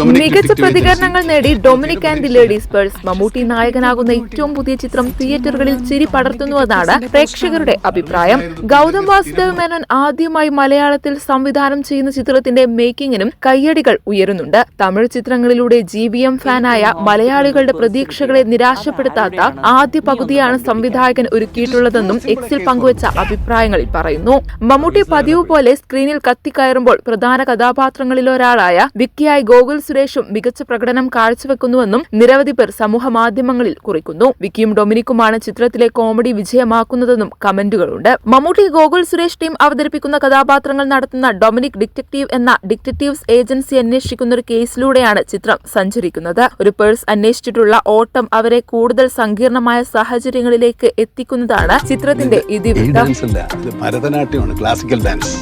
മികച്ച പ്രതികരണങ്ങൾ നേടി Dominic and the ladies purse Mammootty നായകനാകുന്ന ഏറ്റവും പുതിയ ചിത്രം തിയേറ്ററുകളിൽ ചിരി പടർത്തുന്നുവെന്നാണ് പ്രേക്ഷകരുടെ അഭിപ്രായം. ഗൗതം വാസുദേവ് മേനോൻ ആദ്യമായി മലയാളത്തിൽ സംവിധാനം ചെയ്യുന്ന ചിത്രത്തിന്റെ മേക്കിങ്ങിനും കയ്യടികൾ ഉയരുന്നുണ്ട്. തമിഴ് ചിത്രങ്ങളിലൂടെ ജി ബി എം ഫാനായ മലയാളികളുടെ പ്രതീക്ഷകളെ നിരാശപ്പെടുത്താത്ത ആദ്യ പകുതിയാണ് സംവിധായകൻ ഒരുക്കിയിട്ടുള്ളതെന്നും എക്സിൽ പങ്കുവച്ച അഭിപ്രായങ്ങളിൽ പറയുന്നു. മമ്മൂട്ടി പതിവ് പോലെ സ്ക്രീനിൽ കത്തിക്കയറുമ്പോൾ പ്രധാന കഥാപാത്രങ്ങളിലൊരാളായ വിക്കിയായി ഗോകുൽ സുരേഷും മികച്ച പ്രകടനം കാഴ്ചവെക്കുന്നുവെന്നും നിരവധി പേർ സമൂഹ മാധ്യമങ്ങളിൽ കുറിക്കുന്നു. വിക്കിയും ഡൊമിനിക്കുമാണ് ചിത്രത്തിലെ കോമഡി വിജയമാക്കുന്നതെന്നും കമന്റുകളുണ്ട്. മമ്മൂട്ടി ഗോകുൽ സുരേഷ് ടീം അവതരിപ്പിക്കുന്ന കഥാപാത്രങ്ങൾ നടത്തുന്ന ഡൊമിനിക് ഡിറ്റക്റ്റീവ് എന്ന ഡിറ്റക്റ്റീവ്സ് ഏജൻസി അന്വേഷിക്കുന്ന ഒരു കേസിലൂടെയാണ് ചിത്രം സഞ്ചരിക്കുന്നത്. ഒരു പേഴ്സ് അന്വേഷിച്ചിട്ടുള്ള ഓട്ടം അവരെ കൂടുതൽ സങ്കീർണമായ സാഹചര്യങ്ങളിലേക്ക് എത്തിക്കുന്നതാണ് ചിത്രത്തിന്റെ ഇതിവൃത്തം ഭരതനാട്യമാണ് ക്ലാസിക്കൽ ഡാൻസ്